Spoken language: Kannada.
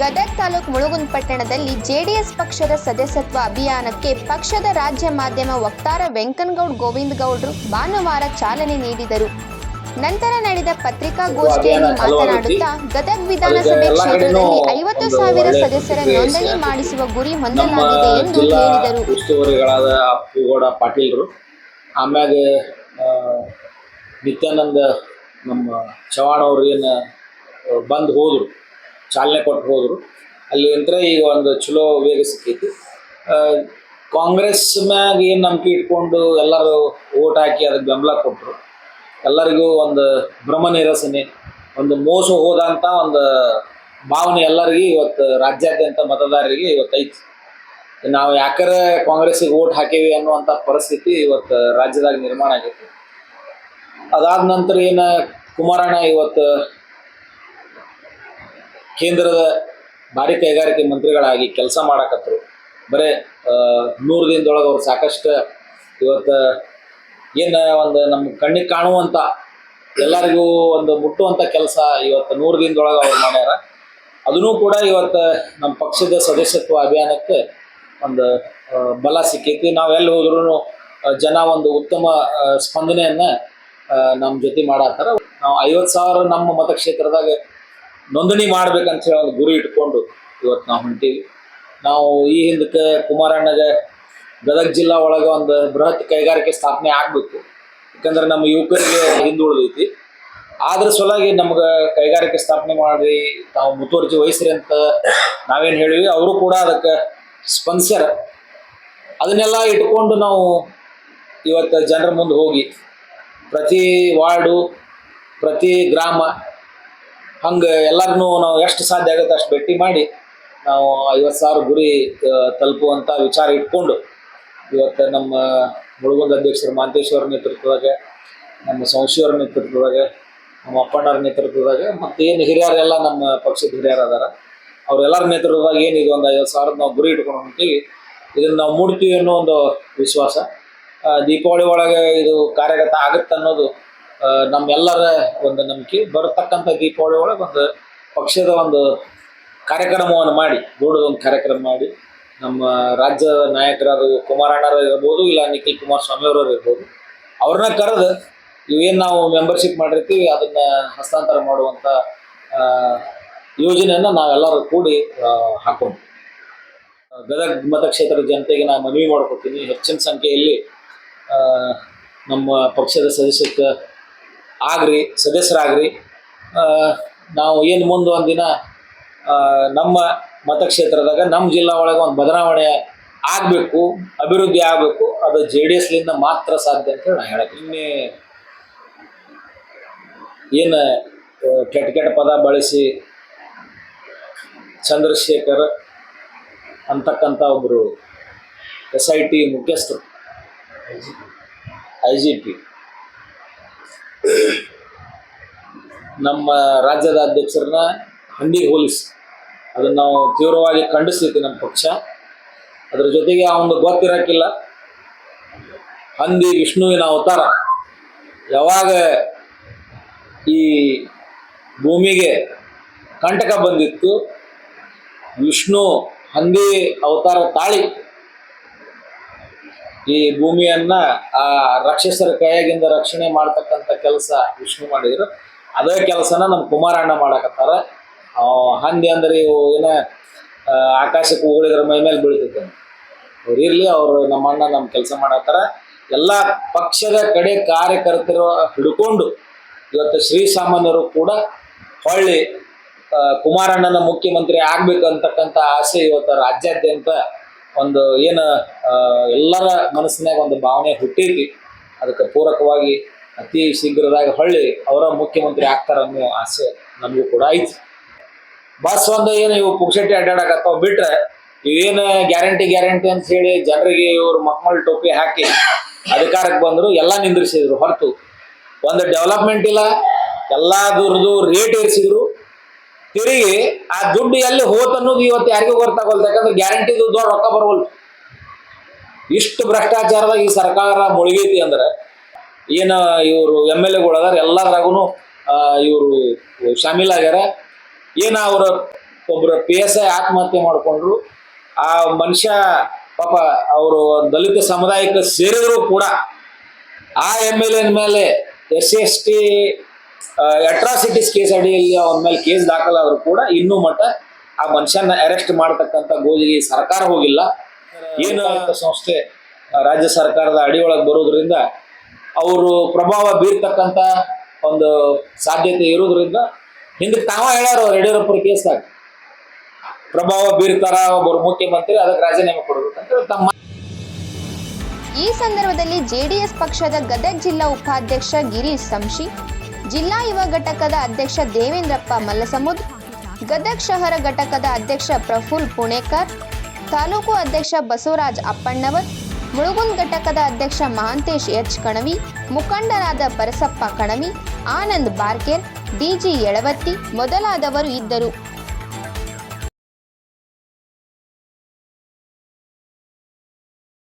ಗದಗ ತಾಲೂಕು ಮುಳುಗುಂದ್ ಪಟ್ಟಣದಲ್ಲಿ ಜೆಡಿಎಸ್ ಪಕ್ಷದ ಸದಸ್ಯತ್ವ ಅಭಿಯಾನಕ್ಕೆ ಪಕ್ಷದ ರಾಜ್ಯ ಮಾಧ್ಯಮ ವಕ್ತಾರ ವೆಂಕನಗೌಡ್ ಗೋವಿಂದ್ ಗೌಡ್ರು ಭಾನುವಾರ ಚಾಲನೆ ನೀಡಿದರು. ನಂತರ ನಡೆದ ಪತ್ರಿಕಾಗೋಷ್ಠಿಯಲ್ಲಿ ಮಾತನಾಡುತ್ತಾ ಗದಗ ವಿಧಾನಸಭೆ ಕ್ಷೇತ್ರದಲ್ಲಿ ಐವತ್ತು ಸಾವಿರ ಸದಸ್ಯರ ನೋಂದಣಿ ಮಾಡಿಸುವ ಗುರಿ ಹೊಂದಲಾಗಿದೆ ಎಂದು ಹೇಳಿದರು. ಪಾಟೀಲ್ರು ಆಮ್ಯಾಗ ನಿತ್ಯಾನಂದ ನಮ್ಮ ಚವಾಣ್ ಅವ್ರು ಏನು ಬಂದು ಹೋದರು. ಚಾಲನೆ ಕೊಟ್ಟು ಹೋದರು ಅಲ್ಲಿ ನಂತರ ಈಗ ಒಂದು ಚಲೋ ವೇಗ ಸಿಕ್ಕೈತಿ. ಕಾಂಗ್ರೆಸ್ ಮ್ಯಾಗ ಏನು ನಂಬಿಕೆ ಇಟ್ಕೊಂಡು ಎಲ್ಲರೂ ಓಟ್ ಹಾಕಿ ಅದಕ್ಕೆ ಬೆಂಬಲ ಕೊಟ್ಟರು ಎಲ್ಲರಿಗೂ ಒಂದು ಭ್ರಮ ನಿರಸನೆ, ಒಂದು ಮೋಸ ಹೋದಂಥ ಒಂದು ಭಾವನೆ ಎಲ್ಲರಿಗೂ ಇವತ್ತು ರಾಜ್ಯಾದ್ಯಂತ ಮತದಾರರಿಗೆ ಇವತ್ತು ಐತಿ ನಾವು ಯಾಕರ ಕಾಂಗ್ರೆಸ್ಸಿಗೆ ಓಟ್ ಹಾಕೇವಿ ಅನ್ನುವಂಥ ಪರಿಸ್ಥಿತಿ ಇವತ್ತು ರಾಜ್ಯದಾಗ ನಿರ್ಮಾಣ ಆಗೈತಿ. ಅದಾದ ನಂತರ ಏನ ಕುಮಾರಣ್ಣ ಇವತ್ತು ಕೇಂದ್ರದ ಭಾರಿ ಕೈಗಾರಿಕೆ ಮಂತ್ರಿಗಳಾಗಿ ಕೆಲಸ ಮಾಡಕತ್ತರು ಬರೇ ನೂರು ದಿನದೊಳಗೆ ಅವ್ರು ಸಾಕಷ್ಟು ಇವತ್ತು ಏನು ಒಂದು ನಮ್ಮ ಕಣ್ಣಿಗೆ ಕಾಣುವಂಥ ಎಲ್ಲರಿಗೂ ಒಂದು ಮುಟ್ಟುವಂಥ ಕೆಲಸ ಇವತ್ತು ನೂರು ದಿನದೊಳಗೆ ಅವ್ರು ಮಾಡ್ಯಾರ. ಅದನ್ನೂ ಕೂಡ ಇವತ್ತು ನಮ್ಮ ಪಕ್ಷದ ಸದಸ್ಯತ್ವ ಅಭಿಯಾನಕ್ಕೆ ಒಂದು ಬಲ ಸಿಕ್ಕೈತಿ. ನಾವೆಲ್ಲಿ ಹೋದ್ರೂ ಜನ ಒಂದು ಉತ್ತಮ ಸ್ಪಂದನೆಯನ್ನ ನಮ್ಮ ಜೊತೆ ಮಾಡತ್ತಾರ. ನಾವು ಐವತ್ತು ಸಾವಿರ ನಮ್ಮ ಮತಕ್ಷೇತ್ರದಾಗ ನೋಂದಣಿ ಮಾಡ್ಬೇಕಂತ ಹೇಳಿ ಒಂದು ಗುರಿ ಇಟ್ಕೊಂಡು ಇವತ್ತು ನಾವು ಹೊಂಟೀವಿ. ನಾವು ಈ ಹಿಂದಕ್ಕೆ ಕುಮಾರಣ್ಣಗ ಗದಗ ಜಿಲ್ಲಾ ಒಳಗೆ ಒಂದು ಬೃಹತ್ ಕೈಗಾರಿಕೆ ಸ್ಥಾಪನೆ ಆಗಬೇಕು. ಯಾಕಂದ್ರೆ ನಮ್ಮ ಯುವಕರಿಗೆ ಹಿಂದುಳಿದೈತಿ. ಆದ್ರ ಸಲುವಾಗಿ ನಮ್ಗೆ ಕೈಗಾರಿಕೆ ಸ್ಥಾಪನೆ ಮಾಡಿ ತಾವು ಮುತುವರ್ಜಿ ವಹಿಸ್ರಿ ಅಂತ ನಾವೇನು ಹೇಳಿವಿ. ಅವರು ಕೂಡ ಅದಕ್ಕೆ ಸ್ಪನ್ಸರ್. ಅದನ್ನೆಲ್ಲ ಇಟ್ಕೊಂಡು ನಾವು ಇವತ್ತು ಜನರ ಮುಂದೆ ಹೋಗಿ ಪ್ರತಿ ವಾರ್ಡು, ಪ್ರತಿ ಗ್ರಾಮ ಹಂಗೆ ಎಲ್ಲರನ್ನೂ ನಾವು ಎಷ್ಟು ಸಾಧ್ಯ ಆಗುತ್ತೆ ಅಷ್ಟು ಭೇಟಿ ಮಾಡಿ ನಾವು ಐವತ್ತು ಸಾವಿರ ಗುರಿ ತಲುಪುವಂಥ ವಿಚಾರ ಇಟ್ಕೊಂಡು ಇವತ್ತು ನಮ್ಮ ಮುಳುಗುಂದ ಅಧ್ಯಕ್ಷರು ಮಾಂತೇಶ್ವರ ನೇತೃತ್ವದಾಗ, ನಮ್ಮ ಸಂಶಿಯವರ ನೇತೃತ್ವದಾಗ, ನಮ್ಮ ಅಪ್ಪಣ್ಣವ್ರ ನೇತೃತ್ವದಾಗ, ಮತ್ತು ಏನು ಹಿರಿಯರೆಲ್ಲ ನಮ್ಮ ಪಕ್ಷದ ಹಿರಿಯರು ಅದಾರ, ಅವರೆಲ್ಲರ ನೇತೃತ್ವದಾಗ ಏನು ಇದು ಒಂದು ಐವತ್ತು ಸಾವಿರದ ನಾವು ಗುರಿ ಇಟ್ಕೊಂಡು ಹೊಂಟೀವಿ. ಇದನ್ನು ನಾವು ಮೂಡ್ತೀವಿ ಅನ್ನೋ ಒಂದು ವಿಶ್ವಾಸ. ದೀಪಾವಳಿ ಒಳಗೆ ಇದು ಕಾರ್ಯಗತ ಆಗುತ್ತೆ ಅನ್ನೋದು ನಮ್ಮೆಲ್ಲರ ಒಂದು ನಂಬಿಕೆ, ಬರತಕ್ಕಂಥ ದೀಪಾವಳಿ ಒಳಗೆ ಒಂದು ಪಕ್ಷದ ಒಂದು ಕಾರ್ಯಕ್ರಮವನ್ನು ಮಾಡಿ ಒಂದು ಕಾರ್ಯಕ್ರಮ ಮಾಡಿ, ನಮ್ಮ ರಾಜ್ಯ ನಾಯಕರಾದ ಕುಮಾರಣ್ಣರ ಇರ್ಬೋದು, ಇಲ್ಲ ನಿಖಿಲ್ ಕುಮಾರಸ್ವಾಮಿ ಅವರು ಇರ್ಬೋದು, ಅವ್ರನ್ನ ಕರೆದು ಇವೇನು ನಾವು ಮೆಂಬರ್ಶಿಪ್ ಮಾಡಿರ್ತೀವಿ, ಅದನ್ನ ಹಸ್ತಾಂತರ ಮಾಡುವಂಥ ಯೋಜನೆಯನ್ನು ನಾವೆಲ್ಲರೂ ಕೂಡಿ ಹಾಕೊಂಡು ಗದಗ ಮತಕ್ಷೇತ್ರದ ಜನತೆಗೆ ನಾನು ಮನವಿ ಮಾಡ್ಕೊತೀನಿ ಹೆಚ್ಚಿನ ಸಂಖ್ಯೆಯಲ್ಲಿ ನಮ್ಮ ಪಕ್ಷದ ಸದಸ್ಯತ್ವ ಆಗ್ರಿ ಸದಸ್ಯರಾಗ್ರಿ. ನಾವು ಏನು ಮುಂದೆ ಒಂದಿನ ನಮ್ಮ ಮತಕ್ಷೇತ್ರದಾಗ ನಮ್ಮ ಜಿಲ್ಲಾ ಒಳಗೆ ಒಂದು ಬದಲಾವಣೆ ಆಗಬೇಕು ಅಭಿವೃದ್ಧಿ ಆಗಬೇಕು ಅದು ಜೆ ಡಿ ಎಸ್ಲಿಂದ ಮಾತ್ರ ಸಾಧ್ಯ ಅಂತ ಹೇಳಿ ನಾನು ಹೇಳಕ್ಕೆ ಇನ್ನೇ ಏನು ಕೆಟ್ಟ ಕೆಟ್ಟ ಪದ ಬಳಸಿ ಚಂದ್ರಶೇಖರ್ ಅಂತಕ್ಕಂಥ ಒಬ್ಬರು ಎಸ್ ಐ ಟಿ ಮುಖ್ಯಸ್ಥರು ಐ ಜಿ ಪಿ. ನಮ್ಮ ರಾಜ್ಯದ ಅಧ್ಯಕ್ಷರನ್ನ ಹಂಡಿಗೆ ಹೋಲಿಸಿ. ಅದನ್ನು ನಾವು ತೀವ್ರವಾಗಿ ಖಂಡಿಸ್ತೈತಿ ನಮ್ಮ ಪಕ್ಷ. ಅದರ ಜೊತೆಗೆ ಅವನು ಗೊತ್ತಿರೋಕ್ಕಿಲ್ಲ ಹಂದಿ, ವಿಷ್ಣುವಿನ ಅವತಾರ. ಯಾವಾಗ ಈ ಭೂಮಿಗೆ ಕಂಟಕ ಬಂದಿತ್ತು, ವಿಷ್ಣು ಹಂದಿ ಅವತಾರ ತಾಳಿ ಈ ಭೂಮಿಯನ್ನ ಆ ರಕ್ಷಸರ ಕೈಯಾಗಿಂದ ರಕ್ಷಣೆ ಮಾಡ್ತಕ್ಕಂಥ ಕೆಲಸ ವಿಷ್ಣು ಮಾಡಿದ್ರು. ಅದೇ ಕೆಲಸನ ನಮ್ಮ ಕುಮಾರಣ್ಣ ಮಾಡಕತ್ತಾರ. ಹಂದಿ ಅಂದ್ರೆ ಇವು ಏನ ಆಕಾಶಕ್ಕೆ ಉಗುಳಿದ್ರ ಮೈ ಮೇಲೆ ಬೀಳ್ತೈತೆ. ಅವ್ರು ಇರ್ಲಿ, ಅವರು ನಮ್ಮ ಅಣ್ಣ ನಮ್ಮ ಕೆಲಸ ಮಾಡತ್ತಾರ ಎಲ್ಲ ಪಕ್ಷದ ಕಡೆ ಕಾರ್ಯಕರ್ತರು ಹಿಡ್ಕೊಂಡು ಇವತ್ತು ಶ್ರೀ ಸಾಮಾನ್ಯರು ಕೂಡ ಹೊಳ್ಳಿ ಕುಮಾರಣ್ಣನ ಮುಖ್ಯಮಂತ್ರಿ ಆಗ್ಬೇಕಂತಕ್ಕಂಥ ಆಸೆ ಇವತ್ತು ರಾಜ್ಯಾದ್ಯಂತ ಒಂದು ಏನು ಎಲ್ಲರ ಮನಸ್ಸಿನಾಗ ಒಂದು ಭಾವನೆ ಹುಟ್ಟಿರಿ ಅದಕ್ಕೆ ಪೂರಕವಾಗಿ ಅತಿ ಶೀಘ್ರದಾಗ ಹೊಳ್ಳಿ ಅವರ ಮುಖ್ಯಮಂತ್ರಿ ಅನ್ನೋ ಆಸೆ ನಮಗೂ ಕೂಡ ಐತಿ. ಬಸ್ ಒಂದು ಏನು ಇವು ಪುಕ್ಷಟ್ಟಿ ಅಡ್ಡಾಡಕತ್ತಾವ ಬಿಟ್ರೆ ಇವೇನು ಗ್ಯಾರಂಟಿ ಗ್ಯಾರಂಟಿ ಅಂತ ಹೇಳಿ ಜನರಿಗೆ ಇವರು ಮಕ್ಕಳ ಟೋಪಿ ಹಾಕಿ ಅಧಿಕಾರಕ್ಕೆ ಬಂದರು ಎಲ್ಲ ನಿಂದ್ರಿಸಿದ್ರು ಹೊರತು. ಒಂದು ಡೆವಲಪ್ಮೆಂಟ್ ಇಲ್ಲ ಎಲ್ಲಾದ್ರದ್ದು ರೇಟ್ ಏರಿಸಿದ್ರು. ತಿರುಗಿ ಆ ದುಡ್ಡು ಎಲ್ಲಿ ಹೋತ್ ಅನ್ನೋದು ಇವತ್ತು ಯಾರಿಗೂ ಗೊತ್ತಾಗಲ್ಲ ಯಾಕಂದ್ರೆ ಗ್ಯಾರಂಟಿ ದುಡ್ಡು ರೊಕ್ಕ ಬರವಲ್ದು. ಇಷ್ಟು ಭ್ರಷ್ಟಾಚಾರದಾಗ ಈ ಸರ್ಕಾರ ಮುಳುಗೈತಿ ಅಂದ್ರೆ, ಏನು ಇವರು ಎಂ ಎಲ್ ಎಗಳು ಅದಾರ ಎಲ್ಲದ್ರಾಗೂ ಇವರು ಶಾಮೀಲ್ ಆಗ್ಯಾರ ಏನು ಅವರ ಒಬ್ರು ಪಿ ಎಸ್ ಐ ಆತ್ಮಹತ್ಯೆ ಮಾಡಿಕೊಂಡ್ರು, ಆ ಮನುಷ್ಯ ಪಾಪ ಅವರು ದಲಿತ ಸಮುದಾಯಕ್ಕೆ ಸೇರಿದ್ರು ಕೂಡ, ಆ ಎಂ ಎಲ್ ಎನ್ ಮೇಲೆ S C S T atrocities case ಅಡಿಯಲ್ಲಿ ಅವನ ಮೇಲೆ ಕೇಸ್ ದಾಖಲಾದ್ರು ಕೂಡ ಇನ್ನೂ ಮಟ್ಟ ಆ ಮನುಷ್ಯನ ಅರೆಸ್ಟ್ ಮಾಡತಕ್ಕಂಥ ಗೋಜಿಗೆ ಸರ್ಕಾರ ಹೋಗಿಲ್ಲ. ಏನು ಸಂಸ್ಥೆ ರಾಜ್ಯ ಸರ್ಕಾರದ ಅಡಿಯೊಳಗೆ ಬರೋದ್ರಿಂದ ಅವರು ಪ್ರಭಾವ ಬೀರ್ತಕ್ಕಂಥ ಒಂದು ಸಾಧ್ಯತೆ ಇರೋದ್ರಿಂದ ಹಿಂದಕ್ಕೆ ತಾವ ಹೇಳಾರ ಅವ್ರು ಯಡಿಯೂರಪ್ಪರ ಕೇಸ್ದಾಗ. ಪ್ರಭಾವ ಬೀರ್ತಾರ ಒಬ್ಬರು ಮುಖ್ಯಮಂತ್ರಿ ಅದಕ್ಕೆ ರಾಜೀನಾಮೆ ಕೊಡಬೇಕಂತ ತಮ್ಮ. ಈ ಸಂದರ್ಭದಲ್ಲಿ ಜೆಡಿಎಸ್ ಪಕ್ಷದ ಗದಗ ಜಿಲ್ಲಾ ಉಪಾಧ್ಯಕ್ಷ ಗಿರೀಶ್ ಸಂಶಿ ಜಿಲ್ಲಾ ಯುವ ಘಟಕದ ಅಧ್ಯಕ್ಷ ದೇವೇಂದ್ರಪ್ಪ ಮಲ್ಲಸಮುದ್ ಗದಗ ಶಹರ ಘಟಕದ ಅಧ್ಯಕ್ಷ ಪ್ರಫುಲ್ ಪುಣೇಕರ್, ತಾಲೂಕು ಅಧ್ಯಕ್ಷ ಬಸವರಾಜ್ ಅಪ್ಪಣ್ಣವರ್, ಮುಳುಗುಂದ್ ಘಟಕದ ಅಧ್ಯಕ್ಷ ಮಹಾಂತೇಶ್ ಎಚ್ ಕಣವಿ, ಮುಖಂಡರಾದ ಪರಸಪ್ಪ ಕಣವಿ, ಆನಂದ್ ಬಾರ್ಕೇರ್, ಡಿಜಿ ಯಳವತ್ತಿ ಮೊದಲಾದವರು ಇದ್ದರು.